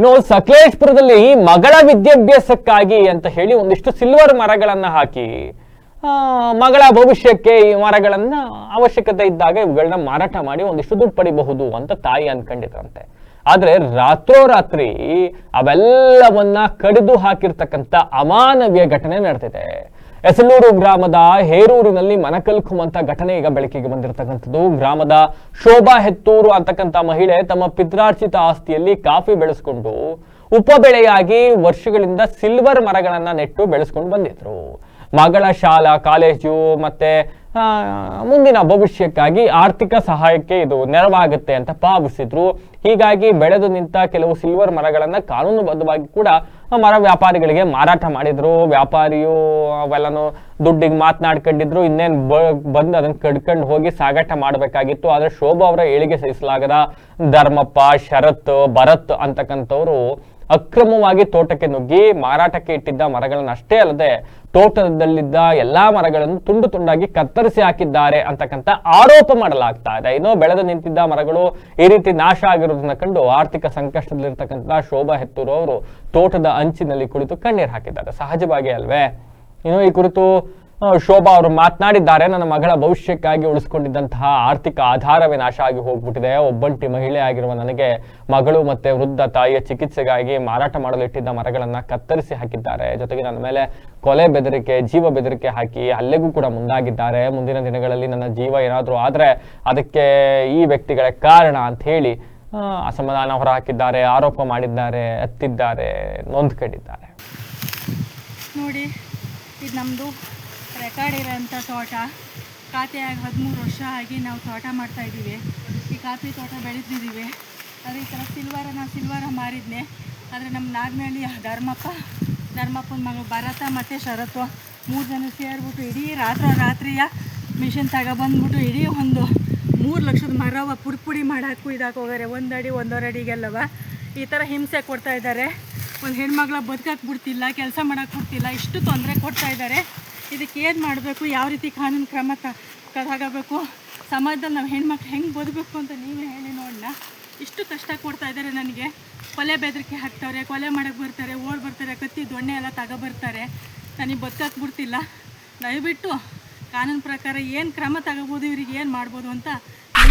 ಇನ್ನು ಸಕಲೇಶ್ಪುರದಲ್ಲಿ ಮಗಳ ವಿದ್ಯಾಭ್ಯಾಸಕ್ಕಾಗಿ ಅಂತ ಹೇಳಿ ಒಂದಿಷ್ಟು ಸಿಲ್ವರ್ ಮರಗಳನ್ನ ಹಾಕಿ ಮಗಳ ಭವಿಷ್ಯಕ್ಕೆ ಈ ಮರಗಳನ್ನ ಅವಶ್ಯಕತೆ ಇದ್ದಾಗ ಇವುಗಳನ್ನ ಮಾರಾಟ ಮಾಡಿ ಒಂದಿಷ್ಟು ದುಡ್ಡು ಪಡಿಬಹುದು ಅಂತ ತಾಯಿ ಅನ್ಕೊಂಡಿದ್ರಂತೆ. ಆದ್ರೆ ರಾತ್ರೋರಾತ್ರಿ ಅವೆಲ್ಲವನ್ನ ಕಡಿದು ಹಾಕಿರ್ತಕ್ಕಂಥ ಅಮಾನವೀಯ ಘಟನೆ ನಡೆದಿದೆ ಎಸಲೂರು ಗ್ರಾಮದ ಹೇರೂರಿನಲ್ಲಿ ಮನಕಲ್ಕುವಂತ ಘಟನೆ ಈಗ ಬೆಳಕಿಗೆ ಬಂದಿರತಕ್ಕಂಥದ್ದು. ಗ್ರಾಮದ ಶೋಭಾ ಹೆತ್ತೂರು ಅಂತಕ್ಕಂಥ ಮಹಿಳೆ ತಮ್ಮ ಪಿತ್ರಾರ್ಜಿತ ಆಸ್ತಿಯಲ್ಲಿ ಕಾಫಿ ಬೆಳೆಸ್ಕೊಂಡು ಉಪಬೆಳೆಯಾಗಿ ವರ್ಷಗಳಿಂದ ಸಿಲ್ವರ್ ಮರಗಳನ್ನ ನೆಟ್ಟು ಬೆಳೆಸ್ಕೊಂಡು ಬಂದಿದ್ರು. ಮಗಳ ಶಾಲಾ, ಕಾಲೇಜು ಮತ್ತೆ ಮುಂದಿನ ಭವಿಷ್ಯಕ್ಕಾಗಿ ಆರ್ಥಿಕ ಸಹಾಯಕ್ಕೆ ಇದು ನೆರವಾಗುತ್ತೆ ಅಂತ ಭಾವಿಸಿದ್ರು. ಹೀಗಾಗಿ ಬೆಳೆದು ನಿಂತ ಕೆಲವು ಸಿಲ್ವರ್ ಮರಗಳನ್ನ ಕಾನೂನುಬದ್ಧವಾಗಿ ಕೂಡ ಮರ ವ್ಯಾಪಾರಿಗಳಿಗೆ ಮಾರಾಟ ಮಾಡಿದ್ರು. ವ್ಯಾಪಾರಿಯು ಅವೆಲ್ಲನು ದುಡ್ಡಿಗೆ ಮಾತನಾಡ್ಕೊಂಡಿದ್ರು. ಇನ್ನೇನು ಬಂದು ಅದನ್ನ ಕಡ್ಕೊಂಡು ಹೋಗಿ ಸಾಗಾಟ ಮಾಡಬೇಕಾಗಿತ್ತು. ಆದ್ರೆ ಶೋಭಾ ಅವರ ಏಳಿಗೆ ಸಹಿಸಲಾಗದ ಧರ್ಮಪ್ಪ, ಶರತ್, ಭರತ್ ಅಂತಕ್ಕಂಥವ್ರು ಅಕ್ರಮವಾಗಿ ತೋಟಕ್ಕೆ ನುಗ್ಗಿ ಮಾರಾಟಕ್ಕೆ ಇಟ್ಟಿದ್ದ ಮರಗಳನ್ನು ಅಷ್ಟೇ ಅಲ್ಲದೆ ತೋಟದಲ್ಲಿದ್ದ ಎಲ್ಲಾ ಮರಗಳನ್ನು ತುಂಡು ತುಂಡಾಗಿ ಕತ್ತರಿಸಿ ಹಾಕಿದ್ದಾರೆ ಅಂತಕ್ಕಂಥ ಆರೋಪ ಮಾಡಲಾಗ್ತಾ ಇದೆ. ಇನ್ನು ಬೆಳೆದು ನಿಂತಿದ್ದ ಮರಗಳು ಈ ರೀತಿ ನಾಶ ಆಗಿರೋದನ್ನ ಕಂಡು ಆರ್ಥಿಕ ಸಂಕಷ್ಟದಲ್ಲಿರ್ತಕ್ಕಂಥ ಶೋಭಾ ಹೆತ್ತೂರು ಅವರು ತೋಟದ ಅಂಚಿನಲ್ಲಿ ಕುಳಿತು ಕಣ್ಣೀರು ಹಾಕಿದ್ದಾರೆ. ಸಹಜವಾಗಿ ಅಲ್ವೇ. ಇನ್ನು ಈ ಕುರಿತು ಶೋಭಾ ಅವರು ಮಾತನಾಡಿದ್ದಾರೆ. ನನ್ನ ಮಗಳ ಭವಿಷ್ಯಕ್ಕಾಗಿ ಉಳಿಸ್ಕೊಂಡಿದ್ದಂತಹ ಆರ್ಥಿಕ ಆಧಾರವೇ ನಾಶ ಆಗಿ ಹೋಗ್ಬಿಟ್ಟಿದೆ. ಒಬ್ಬಂಟಿ ಮಹಿಳೆ ಆಗಿರುವ ನನಗೆ ಮಗಳು ಮತ್ತೆ ವೃದ್ಧ ತಾಯಿಯ ಚಿಕಿತ್ಸೆಗಾಗಿ ಮಾರಾಟ ಮಾಡಲು ಇಟ್ಟಿದ್ದ ಮರಗಳನ್ನ ಕತ್ತರಿಸಿ ಹಾಕಿದ್ದಾರೆ. ಜೊತೆಗೆ ನನ್ನ ಮೇಲೆ ಕೊಲೆ ಬೆದರಿಕೆ, ಜೀವ ಬೆದರಿಕೆ ಹಾಕಿ ಹಲ್ಲೆಗೂ ಕೂಡ ಮುಂದಾಗಿದ್ದಾರೆ. ಮುಂದಿನ ದಿನಗಳಲ್ಲಿ ನನ್ನ ಜೀವ ಏನಾದರೂ ಆದ್ರೆ ಅದಕ್ಕೆ ಈ ವ್ಯಕ್ತಿಗಳೇ ಕಾರಣ ಅಂತ ಹೇಳಿ ಅಸಮಾಧಾನ ಹೊರಹಾಕಿದ್ದಾರೆ, ಆರೋಪ ಮಾಡಿದ್ದಾರೆ ಅತ್ತಿದ್ದಾರೆ ನೋಂದ್ಕೊಂಡಿದ್ದಾರೆ. ನೋಡಿ, ಇದು ನಮ್ಮದು ರೆಕಾರ್ಡ್ ಇರೋಂಥ ತೋಟ, ಖಾತೆಯಾಗಿ ಹದಿಮೂರು ವರ್ಷ ಆಗಿ ನಾವು ತೋಟ ಮಾಡ್ತಾಯಿದ್ದೀವಿ ಈ ಕಾಫಿ ತೋಟ ಬೆಳೆದಿದ್ದೀವಿ. ಅದೇ ಈ ಥರ ಸಿಲ್ವಾರ ನಾವು ಸಿಲ್ವಾರ ಮಾರಿದ್ನೆ. ಆದರೆ ನಮ್ಮ ನಾಗನಹಳ್ಳಿ ಧರ್ಮಪ್ಪ, ಧರ್ಮಪ್ಪನ ಮಗ ಭರತ ಮತ್ತು ಶರತ್ತು ಮೂರು ಜನ ಸೇರಿಬಿಟ್ಟು ಇಡೀ ರಾತ್ರಿ ರಾತ್ರಿಯ ಮಿಷಿನ್ ತಗೊಬಂದ್ಬಿಟ್ಟು ಇಡೀ ಒಂದು ಮೂರು ಲಕ್ಷದ ಮರವ ಪುಡಿ ಪುಡಿ ಮಾಡಾಕು ಇದಾಕ ಹೋಗಾರೆ. ಒಂದು ಅಡಿ ಒಂದೂವರೆ ಅಡಿಗೆಲ್ಲವ ಈ ಥರ ಹಿಂಸೆ ಕೊಡ್ತಾ ಇದ್ದಾರೆ. ಒಂದು ಹೆಣ್ಮಗಳ ಬದುಕಕ್ಕೆ ಬಿಡ್ತಿಲ್ಲ, ಕೆಲಸ ಮಾಡೋಕ್ಕೆ ಬಿಡ್ತಿಲ್ಲ ಇಷ್ಟು ತೊಂದರೆ ಕೊಡ್ತಾ ಇದ್ದಾರೆ. ಇದಕ್ಕೆ ಏನು ಮಾಡಬೇಕು? ಯಾವ ರೀತಿ ಕಾನೂನು ಕ್ರಮ ತಗಬೇಕು ಸಮಾಜದಲ್ಲಿ ನಾವು ಹೆಣ್ಮಕ್ಳು ಹೆಂಗೆ ಬದುಕಬೇಕು ಅಂತ ನೀವೇ ಹೇಳಿ ನೋಡೋಣ ಇಷ್ಟು ಕಷ್ಟ ಕೊಡ್ತಾ ಇದ್ದಾರೆ ನನಗೆ. ಕೊಲೆ ಬೆದರಿಕೆ ಹಾಕ್ತಾರೆ ಕೊಲೆ ಮಾಡೋಕ್ಕೆ ಬರ್ತಾರೆ, ಓಡ್ ಬರ್ತಾರೆ, ಕತ್ತಿ ದೊಣ್ಣೆ ಎಲ್ಲ ತಗೊಬರ್ತಾರೆ ನನಗೆ ಬದುಕಕ್ಕೆ ಬಿಡ್ತಿಲ್ಲ. ದಯವಿಟ್ಟು ಕಾನೂನು ಪ್ರಕಾರ ಏನು ಕ್ರಮ ತಗೋಬೋದು, ಇವ್ರಿಗೆ ಏನು ಮಾಡ್ಬೋದು ಅಂತ